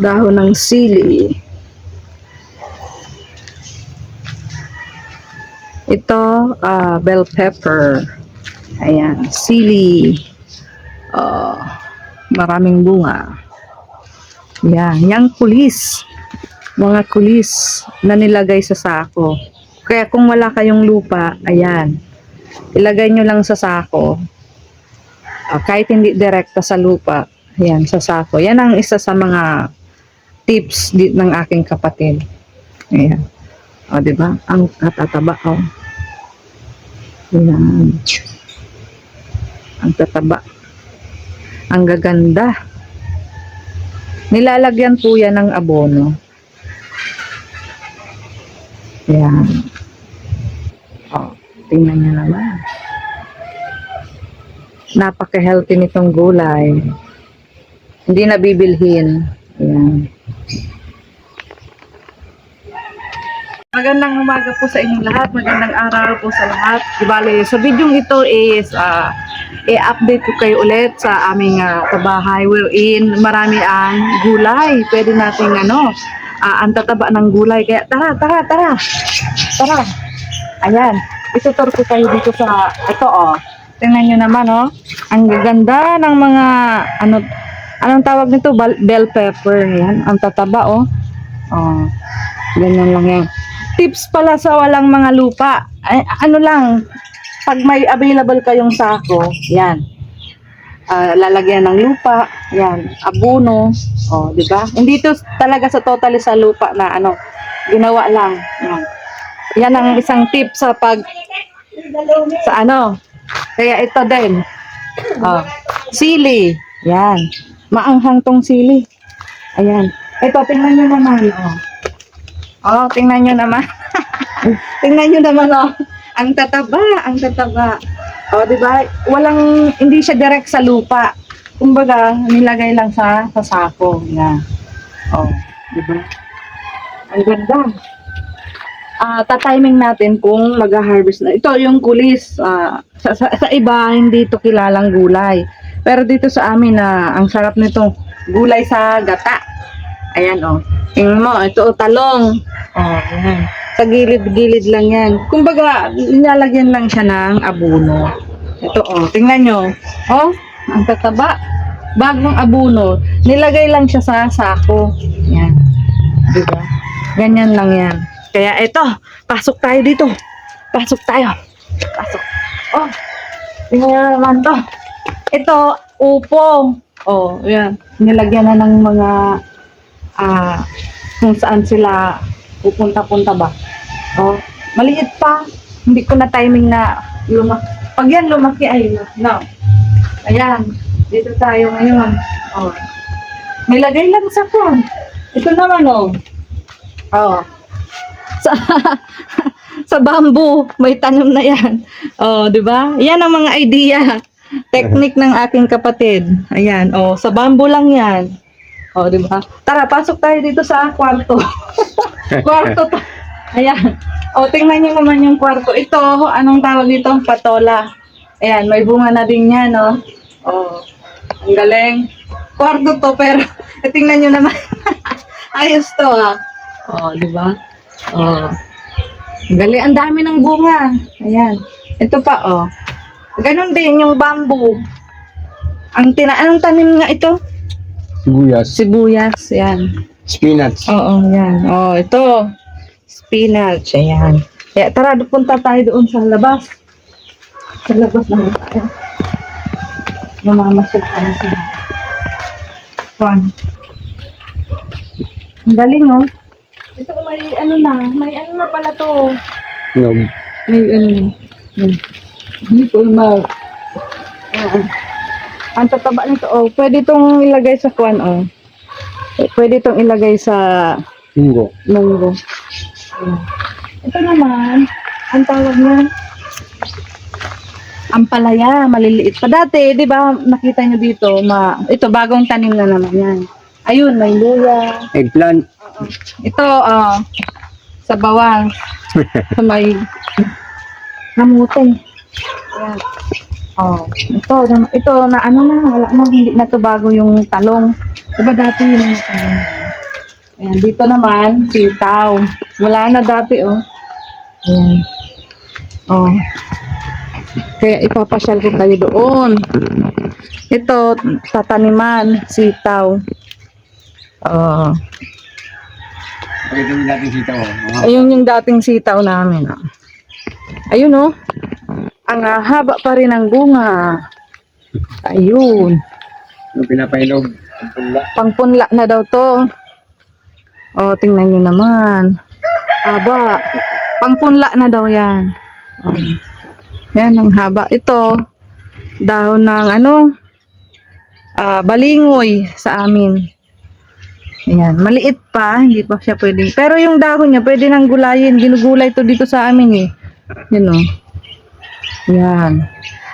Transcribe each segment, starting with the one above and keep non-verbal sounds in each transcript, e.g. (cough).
Dahon ng sili. Ito, ah, bell pepper. Ayan, sili. Ah, maraming bunga. Yan, yang kulis. Mga kulis na nilagay sa sako. Kaya kung wala kayong lupa, ayan, ilagay nyo lang sa sako. Ah, kahit hindi direkta sa lupa, ayan, sa sako. Yan ang isa sa mga tips di, ng aking kapatid. Ayan. O, ba? Ang katataba, o. Ayan. Ang tataba. Ang gaganda. Nilalagyan po yan ng abono. Ayan. O, tingnan nyo naman. Napaka-healthy nitong gulay. Hindi na bibilhin. Ayan. Magandang umaga po sa inyong lahat. Magandang araw po sa lahat. Ibale, sa video ito is ah, i-update ko kayo ulit sa aming ah, kabahay wherein marami ang gulay. Pwede nating ano, ah, ang tataba ng gulay. Kaya tara, tara, tara. Tara. Ayan. Itutur ko kayo dito sa ito oh. Tingnan nyo naman oh. Ang gaganda ng mga ano anong tawag nito? Bell pepper. Yan. Ang tataba oh. Oh. Ganyan lang yan. Tips pala sa walang mga lupa. Ay, ano lang, pag may available kayong sako, yan. Ah, lalagyan ng lupa, yan, abono, oh, di ba? Hindi to talaga sa totally sa lupa na ano, ginawa lang. Yan. Yan ang isang tip sa pag sa ano. Kaya ito din. Oh, sili. Yan. Maanghang tong sili. Ayan. Ito, tingnan nyo naman. Oh. Oh, tingnan nyo naman. (laughs) tingnan nyo naman, oh. Ang tataba, ang tataba. Oh, di ba? Walang, hindi siya direct sa lupa. Kumbaga, nilagay lang sa, sa sako. Yan. Oh, di ba? Ang ganda. Ah, tatiming natin kung mag-harvest na. Ito yung kulis. Ah, sa, sa, sa iba, hindi to kilalang gulay. Pero dito sa amin na ang sarap nito, gulay sa gata. Ayan oh. Tingnan mo, ito oh, talong. Oh, ayan. Sa gilid-gilid lang yan. Kumbaga, nilalagyan lang siya ng abono. Ito oh, tingnan nyo. Oh, ang tataba. Bagong abono. Nilagay lang siya sa sako. Yan. Diba? Ganyan lang yan. Kaya ito, pasok tayo dito. Pasok tayo. Pasok. Oh, tingnan nyo naman to. Ito, upo. Oh, yan. Nilagyan na ng mga ah kung saan sila pupunta-punta ba. Oh, maliit pa. Hindi ko na timing na lumaki. Pag yan lumaki ay no. Ayan, dito tayo ngayon. Oh. May lagay lang sa phone. Ito naman oh. Oh. Sa (laughs) sa bamboo, may tanim na yan. Oh, 'di ba? Yan ang mga idea. Technique ng aking kapatid. Ayan, oh, sa bamboo lang 'yan. Oh, 'di ba? Tara, pasok tayo dito sa kwarto. (laughs) kwarto to. Ayan. Oh, tingnan niyo naman yung kwarto. Ito, anong tawag dito? Patola. Ayan, may bunga na din yan, no? Oh, ang galing. Kwarto to, pero (laughs) eh, tingnan niyo naman. (laughs) Ayos to, ah. Oh, di ba? Oh. Ang galing, ang dami ng bunga. Ayan. Ito pa, oh. Ganon din yung bamboo. Ang tina anong tanim nga ito? Sibuyas. Sibuyas, yan. Spinach. Oo, yan. Oh, ito. Spinach, ayan. Kaya tara, punta tayo doon sa labas. Sa labas na tayo. Mamamasyal tayo sa Juan. Ang galing, oh. Ito, may ano na. May ano na pala to. Nog. May ano. Hindi ko ma... Oo. Ang tataba nito, oh. Pwede itong ilagay sa kwan, oh. Pwede itong ilagay sa munggo. Ayan. Ito naman, ang tawag niya, ampalaya, maliliit pa. Dati, di ba, nakita nyo dito, ma, ito, bagong tanim na naman yan. Ayun, may luya. Eggplant. Ito, ah, sa bawang, (laughs) sa may namutin. Ayan. Oh, ito, na- ito na ano na, wala na, hindi na to bago yung talong. Diba dati yun yung talong? Ayan, dito naman, sitaw. Wala na dati, oh. Ayan. Oh. Kaya ipapasyal ko kayo doon. Ito, tataniman, sitaw. Oh. Pakita mo natin sitaw. oh. Ayun yung dating sitaw namin. Oh. Ayun, oh. Ang ah, haba pa rin ng bunga. Ayun. Yung pinapainog. Ang pula. Pangpunla na daw to. O, tingnan nyo naman. Haba. Pangpunla na daw yan. O. Yan, ang haba. Ito, dahon ng ano, ah, balingoy sa amin. Ayan, maliit pa, hindi pa siya pwede. Pero yung dahon niya, pwede nang gulayin. Ginugulay to dito sa amin eh. Yan o. Yan.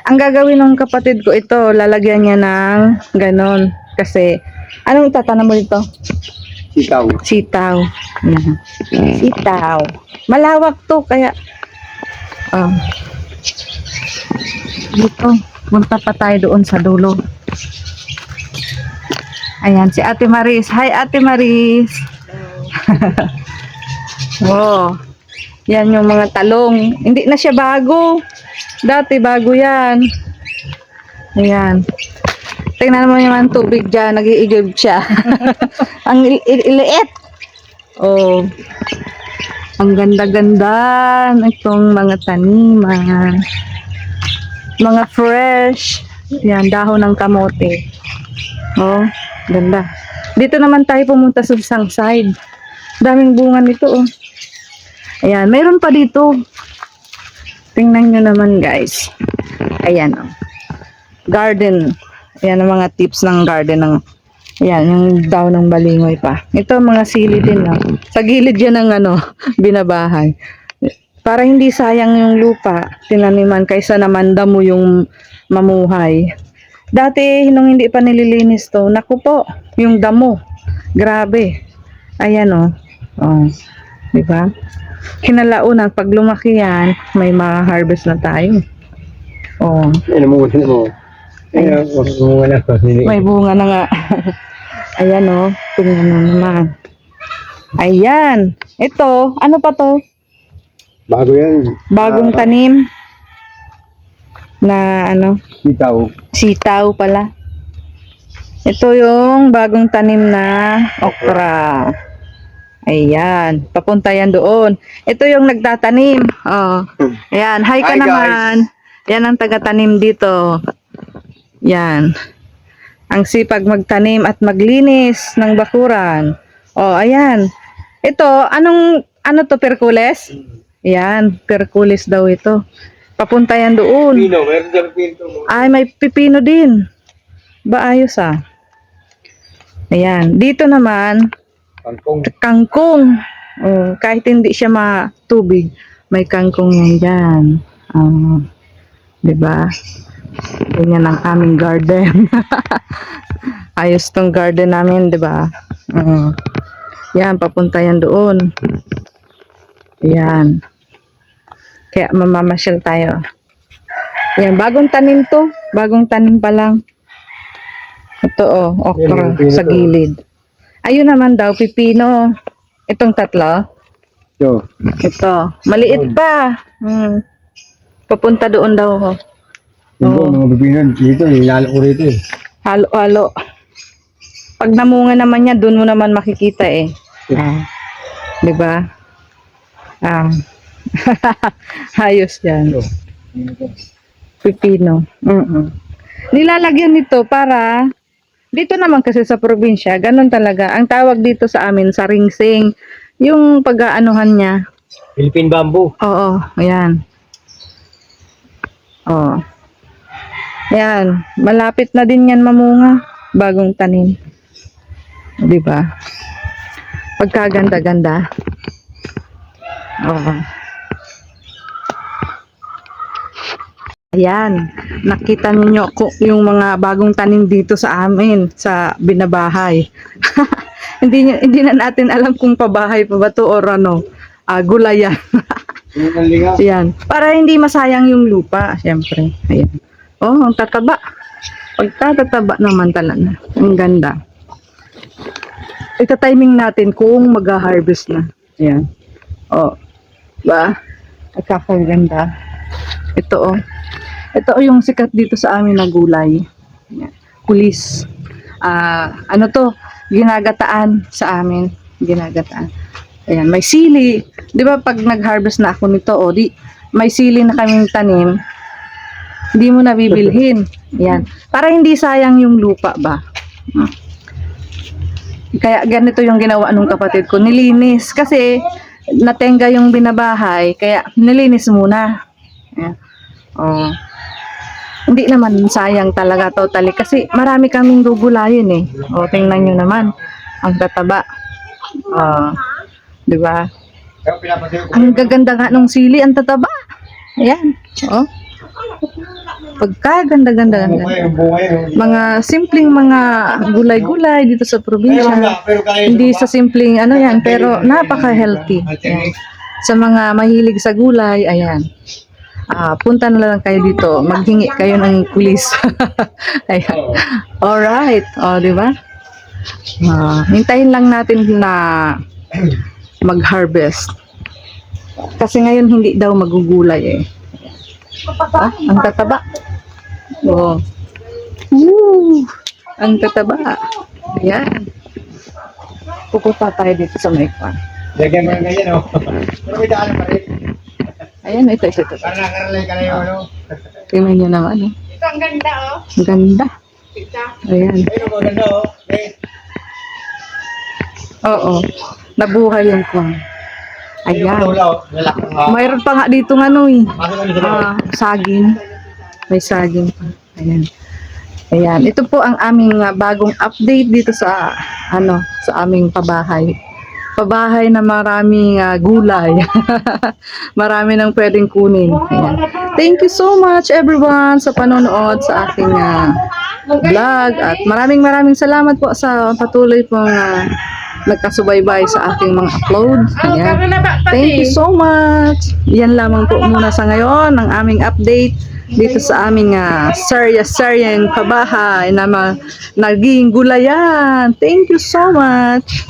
Ang gagawin ng kapatid ko ito, lalagyan niya ng ganon. Kasi, anong tatanam mo dito? Sitaw. Sitaw. Yan. Sitaw. Malawak to, kaya, um, dito, punta pa tayo doon sa dulo. Ayan, si Ate Maris. Hi, Ate Maris. (laughs) oh, yan yung mga talong. Hindi na siya bago. Dati bago yan. Ayan. Tingnan mo naman tubig dyan, nag-iigib siya. (laughs) Ang il- il- iliit. Oh. Ang ganda-ganda itong mga taniman. Mga fresh. Yan, dahon ng kamote. Oh, ganda. Dito naman tayo pumunta sa isang side. Daming bunga nito, oh. Ayan, mayroon pa dito. Tingnan nyo naman, guys. Ayan, oh. Garden. Ayan ang mga tips ng garden ng Ayan, yung daw ng balingoy pa. Ito, mga sili din, oh. Sa gilid yan ng ano, (laughs) binabahay. Para hindi sayang yung lupa, tinaniman kaysa naman damo yung mamuhay. Dati, nung hindi pa nililinis to, naku po, yung damo. Grabe. Ayan o. Oh. Oh. Diba? Kinalaunan, pag lumaki yan, may ma-harvest na tayo. Oh. Ay, namunga mo. Ay, namunga na. May bunga na nga. (laughs) Ayan o. Tingnan mo naman. Ayan. Ito, ano pa to? Bago yan. Bagong tanim. Na ano? Sitaw. Sitaw pala. Ito yung bagong tanim na okra. Ayan. Papunta yan doon. Ito yung nagtatanim. Oh. Ayan. Hi ka Hi, guys. naman. Yan ang taga-tanim dito. Yan. Ang sipag magtanim at maglinis ng bakuran. Oh, ayan. Ito, anong, ano to, Perkules? Yan, Perkules daw ito. Papunta yan doon. Pino, meron dyan mo. Ay, may pipino din. Ba ayos ah. Ayan. Dito naman, Kangkong. kangkong. Oh, kahit hindi siya matubig, may kangkong yan dyan. Ah, 'di ba? Ganyan ang aming garden. (laughs) ayos tong garden namin, 'di ba? Mm. Yan, papunta yan doon. Yan. Kaya mamamasyal tayo. Yan, bagong tanim to. Bagong tanim pa lang. Ito oh, okra sa gilid. Ayun naman daw, pipino. Itong tatlo. Yo. Ito. Maliit pa. Hmm. Papunta doon daw. Ito, Oo. mga pipino. Dito, nilalo ko rito eh. Halo-halo. Pag namunga naman niya, doon mo naman makikita eh. Ah. 'Di ba? Ah. (laughs) Ayos yan. Ito. Pipino. Mm Nilalagyan nito para dito naman kasi sa probinsya, ganun talaga. Ang tawag dito sa amin sa ringsing, yung pag-aanuhan niya. Philippine bamboo. Oo, ayan. Oo. Ayan, malapit na din yan mamunga. Bagong tanim. Di ba? Pagkaganda-ganda. Oo. Ayan, nakita ninyo ko yung mga bagong tanim dito sa amin sa binabahay. (laughs) hindi hindi na natin alam kung pabahay pa ba to or ano, ah, gulayan. Lingaw? Ayan. Para hindi masayang yung lupa, syempre. Ayan. Oh, ang tataba. Pagkatataba naman talaga. Ang ganda. ito timing natin kung mag-harvest na. Ayan. Oh. Ba? Nagkakaganda. Ito oh. Ito yung sikat dito sa amin na gulay. Kulis. Ah, ano to? Ginagataan sa amin. Ginagataan. Ayan, may sili. 'Di ba pag nag-harvest na ako nito, oh, di may sili na kaming tanim. Hindi mo na bibilhin. Ayan. Para hindi sayang yung lupa ba? Hmm. Kaya ganito yung ginawa nung kapatid ko. Nilinis. Kasi natenga yung binabahay. Kaya nilinis muna. Ayan. Oh. Hindi naman sayang talaga totally. Kasi marami kaming gugulayin eh. O, tingnan nyo naman. Ang tataba. Oh. Di ba? Ang gaganda nga nung sili. Ang tataba. Ayan. Oh. Pagkaganda-ganda. Mga simpleng mga gulay-gulay dito sa probinsya. Hindi sa simpleng ano yan, pero napaka-healthy. Sa mga mahilig sa gulay, ayan. Ah, punta na lang kayo dito. Maghingi kayo ng kulis. (laughs) ayan. Alright. O, di ba? Ah, hintayin lang natin na mag-harvest. Kasi ngayon hindi daw magugulay eh. Ah, ang tataba. Oo. Woo! Ang tataba. Ayan. Pupunta tayo dito sa may kwan. Lagyan mo ng ganyan, oh. (laughs) Pero may daan pa rin. Ayan, ito, ito, ito. Para nakaralay ka na yung ano. Tingnan nyo naman, ano. Ito ang ganda, oh. Ang ganda. Ito. Ayan. Ayun, ang maganda, oh. Eh, Oo. Nabuhay yung kwan. Ayan. oh. Mayroon pa nga dito ng ano eh. Ah, saging. May saging pa. Ayan. Ayan. Ito po ang aming ah, bagong update dito sa ano, sa aming pabahay. Pabahay na maraming ah, gulay. (laughs) Marami nang pwedeng kunin. Thank you so much everyone sa panonood sa aking ah, vlog at maraming maraming salamat po sa patuloy pong ah, nagkasubaybay sa aking mga upload. Ayan. Thank you so much. Yan lamang po muna sa ngayon ang aming update dito sa aming uh, sarya-saryang pabahay na ma- naging gulayan. Thank you so much.